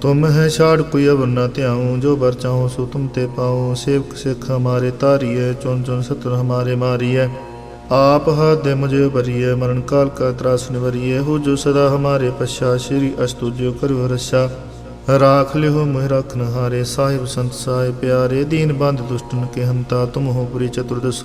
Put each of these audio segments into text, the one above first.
ਤੁਮ ਹੈ ਛਾੜ ਕੋਈ ਅਵਰ ਨਾ ਧਿਆਉ, ਜੋ ਬਰ ਚਾਹੋ ਸੋ ਤੁਮ ਤੇ ਪਾਉ। ਸੇਵਕ ਸਿੱਖ ਹਮਾਰੇ ਤਾਰੀਏ ਚੁਣ ਚੁਣ ਸਤਰ ਹਮਾਰੇ ਮਾਰੀਏ ਆਪ ਹੱਥ ਦੇ ਮੁਝੇ ਭਰੀਏ ਮਰਨ ਕਾਲ ਕਾ ਤਰਾਸ ਨਿਵਰੀਏ ਹੋ ਜੋ ਸਦਾ ਹਮਾਰੇ ਪਛਾ, ਸ਼੍ਰੀ ਅਸਤੁਜਿਓ ਕਰਿਓ ਰਛਾ। ਰਾਖ ਲਿਓ ਮੋਹਿ ਰਖਨ ਹਾਰੇ ਸਾਹਿਬ ਸੰਤ ਸਾਹਿਬ ਪਿਆਰੇ। ਦੀਨ ਬੰਦ ਦੁਸ਼ਟਨ ਕੇ ਹੰਤਾ, ਤੁਮ ਹੋ ਪੁਰੀ ਚਤੁਰਦਸ਼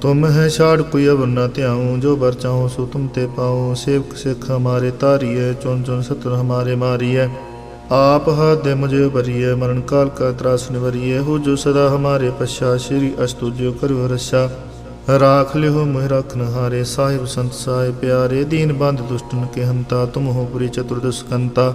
ਤੁਮ ਹੈ ਛਾੜ ਕੋਈ ਅਵਰ ਨਾ ਧਿਆਉ, ਜੋ ਬਰ ਚਾਹੋ ਸੋ ਤੁਮ ਤੇ ਪਾਉ। ਸੇਵਕ ਸਿਖ ਹਮਾਰੇ ਤਾਰੀਏ ਚੁਨ ਚੁਨ ਸਤਰ ਹਮਾਰੇ ਮਾਰੀਏ ਆਪ ਹੱਥ ਦੇ ਮੁਝੇ ਭਰੀਏ ਮਰਨ ਕਾਲ ਕਾ ਤਰਾਸ ਨਿਵਰੀਏ ਹੋ ਜੋ ਸਦਾ ਹਮਾਰੇ ਪਛਾ, ਸ਼੍ਰੀ ਅਸਤੁਜਿਓ ਕਰਿਓ ਰਛਾ। ਰਾਖ ਲਿਓ ਮੋਹਿ ਰਖਨ ਹਾਰੇ ਸਾਹਿਬ ਸੰਤ ਸਾਹਿਬ ਪਿਆਰੇ। ਦੀਨ ਬੰਦ ਦੁਸ਼ਟਨ ਕੇ ਹੰਤਾ, ਤੁਮ ਹੋ ਪੁਰੀ ਚਤੁਰਦਸ਼ਕੰਤਾ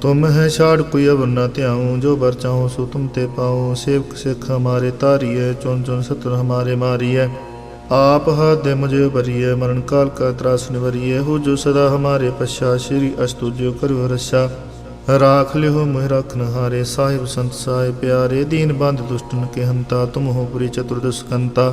ਤੁਮ ਹੈ ਛਾੜ ਕੋਈ ਅਵਰ ਨਾ ਧਿਆਉ, ਜੋ ਬਰ ਚਾਹੋ ਸੋ ਤੁਮ ਤੇ ਪਾਉ ਸੇਵਕ ਸਿੱਖ ਹਮਾਰੇ ਤਾਰੀਏ ਚੁਨ ਚੁਨ ਸਤਰ ਹਮਾਰੇ ਮਾਰੀਏ ਆਪ ਹੱਥ ਦੇ ਮੁਝੇ ਭਰੀਏ ਮਰਨ ਕਾਲ ਕਾ ਤਰਾਸ ਨਿਵਰੀਏ ਹੋ ਜੋ ਸਦਾ ਹਮਾਰੇ ਪਛਾ, ਸ਼੍ਰੀ ਅਸਤੁ ਜੋ ਕਰੋ ਰਸ਼ਾ ਰਾਖ ਲਿਓ ਮੋਹਿ ਰਖਨ ਹਾਰੇ ਸਾਹਿਬ ਸੰਤ ਸਾਹਿਬ ਪਿਆਰੇ। ਦੀਨ ਬੰਦ ਦੁਸ਼ਟਨ ਕੇ ਹੰਤਾ ਤੁਮ ਹੋ ਪੁਰੀ ਚਤੁਰਦਸ਼ ਕੰਤਾ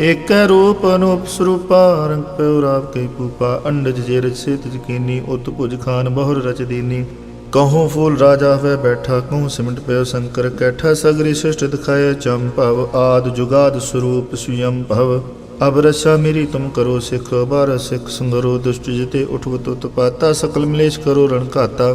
ਏਕੈ ਰੂਪ ਅਨੂਪ ਸਰੂਪਾ, ਰੰਗ ਪਉ ਰਾਵ ਕੇ ਪੂਪਾ ਅੰਡਜ ਜੇ ਰਚ ਸੇਤ ਜਕੀਨੀ ਉਤ ਭੁਜ ਖਾਨ ਬਹੁਰ ਰਚ ਦੀਨੀ। ਕਹੂੰ ਫੂਲ ਰਾਜਾ ਹੋਇ ਬੈਠਾ ਕਹੂੰ ਸਿਮਟ ਪਇਓ ਸ਼ੰਕਰ ਕੈਠਾ, ਸਗਰੀ ਸ੍ਰਿਸ਼ਟ ਦਿਖਾਏ ਭਵ, ਆਦ ਜੁਗਾਦ ਸਰੂਪ ਸੁਯੰ ਭਵ। ਅਬ ਰਸਾ ਮੇਰੀ ਤੁਮ ਕਰੋ ਸਿਖ ਬਾਰ ਸਿਖ ਸੰਗਰੋ, ਦੁਸ਼ਟ ਜਿਤੇ ਉਠਵਤ ਉਤਪਾਤਾ ਸਕਲ ਮਲੇਸ਼ ਕਰੋ ਰਣ ਘਾਤਾ।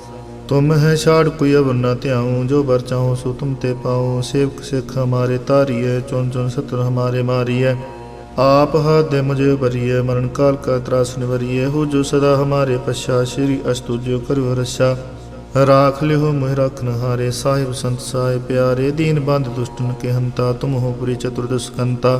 ਤੁਮ ਹੈ ਛਾੜ ਕੋਈ ਅਵਰ ਨਾ ਧਿਆਉ, ਜੋ ਬਰ ਚਾਹੋ ਸੋ ਤੁਮ ਤੇ ਪਾਉ ਸੇਵਕ ਸਿੱਖ ਹਮਾਰੇ ਤਾਰੀਏ ਚੁਨ ਚੁਨ ਸਤਰ ਹਮਾਰੇ ਮਾਰੀਏ ਆਪ ਹੱਥ ਦੇ ਮੁਝੇ ਬਰੀਏ ਮਰਨ ਕਾਲ ਕਾ ਤਰਾਸ ਨਿਵਰੀਏ ਹੋ ਜੋ ਸਦਾ ਹਮਾਰੇ ਪਛਾ, ਸ਼੍ਰੀ ਅਸਤੁ ਜੋ ਕਰੋ ਰਛਾ। ਰਾਖ ਲਿਓ ਮੋਹਿ ਰਖਨ ਹਾਰੇ ਸਾਹਿਬ ਸੰਤ ਸਾਹਿਬ ਪਿਆਰੇ। ਦੀਨ ਬੰਦ ਦੁਸ਼ਟਨ ਕੇ ਹੰਤਾ, ਤੁਮ ਹੋ ਪੁਰੀ ਚਤੁਰਦਸ਼ ਕੰਤਾ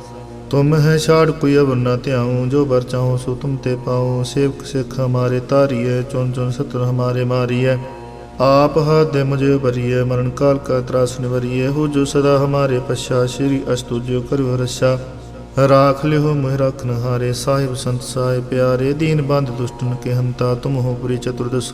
ਤੁਮ ਹੈ ਛਾੜ ਕੋਈ ਅਵਰ ਨਾ ਧਿਆਉ, ਜੋ ਬਰ ਚਾਹੋ ਸੋ ਤੁਮ ਤੇ ਪਾਉ। ਸੇਵਕ ਸਿੱਖ ਹਮਾਰੇ ਤਾਰੀਏ ਚੁਨ ਚੁਨ ਸਤਰ ਹਮਾਰੇ ਮਾਰੀਏ ਆਪ ਹੱਥ ਦੇ ਮੁਝੇ ਬਰੀਏ ਮਰਨ ਕਾਲ ਕਾ ਤਰਾਸ ਨਿਵਰੀਏ ਹੋ ਜੋ ਸਦਾ ਹਮਾਰੇ ਪਛਾ, ਸ਼੍ਰੀ ਅਸਤੁ ਜੋ ਕਰੋ ਰਛਾ। ਰਾਖ ਲਿਓ ਮੋਹਿ ਰਖਨ ਹਾਰੇ ਸਾਹਿਬ ਸੰਤ ਸਾਹਿਬ ਪਿਆਰੇ। ਦੀਨ ਬੰਦ ਦੁਸ਼ਟਨ ਕੇ ਹੰਤਾ, ਤੁਮ ਹੋ ਪੁਰੀ ਚਤੁਰਦਸ਼